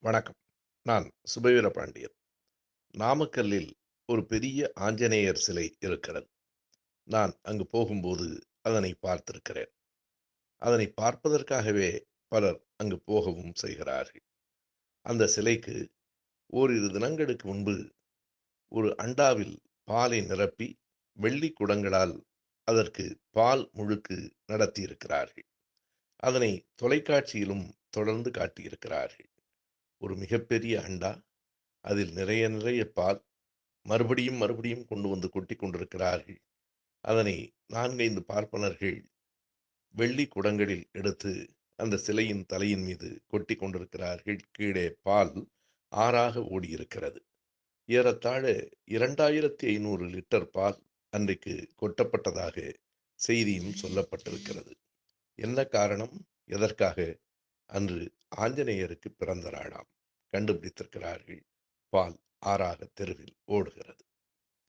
வணக்கம். நான் சுபவீர பாண்டியன். நாமக்கல்லில் ஒரு பெரிய ஆஞ்சநேயர் சிலை இருக்கிறது. நான் அங்கு போகும்போது அதனை பார்த்திருக்கிறேன். அதனை பார்ப்பதற்காகவே பலர் அங்கு போகவும் செய்கிறார்கள். அந்த சிலைக்கு ஓரிரு தினங்களுக்கு முன்பு ஒரு அண்டாவில் பாலை நிரப்பி வெள்ளி குடங்களால் அதற்கு பால் முழுக்கு நடத்தியிருக்கிறார்கள். அதனை தொலைக்காட்சியிலும் தொடர்ந்து காட்டியிருக்கிறார்கள். ஒரு மிகப்பெரிய அண்டா. அதில் நிறைய நிறைய பால். மறுபடியும் மறுபடியும் கொண்டு வந்து கொட்டி கொண்டிருக்கிறார்கள். அதனை 4, 5 பார்ப்பனர்கள் வெள்ளி குடங்களில் எடுத்து அந்த சிலையின் தலையின் மீது கொட்டி கொண்டிருக்கிறார்கள். கீழே பால் ஆறாக ஓடியிருக்கிறது. ஏறத்தாழ 2500 லிட்டர் பால் அன்றைக்கு கொட்டப்பட்டதாக செய்தியும் சொல்லப்பட்டிருக்கிறது. என்ன காரணம்? எதற்காக? அன்று ஆஞ்சநேயருக்கு பிறந்த நாளாம். கண்டுபிடித்திருக்கிறார்கள். பால் ஆறாக தெருவில் ஓடுகிறது.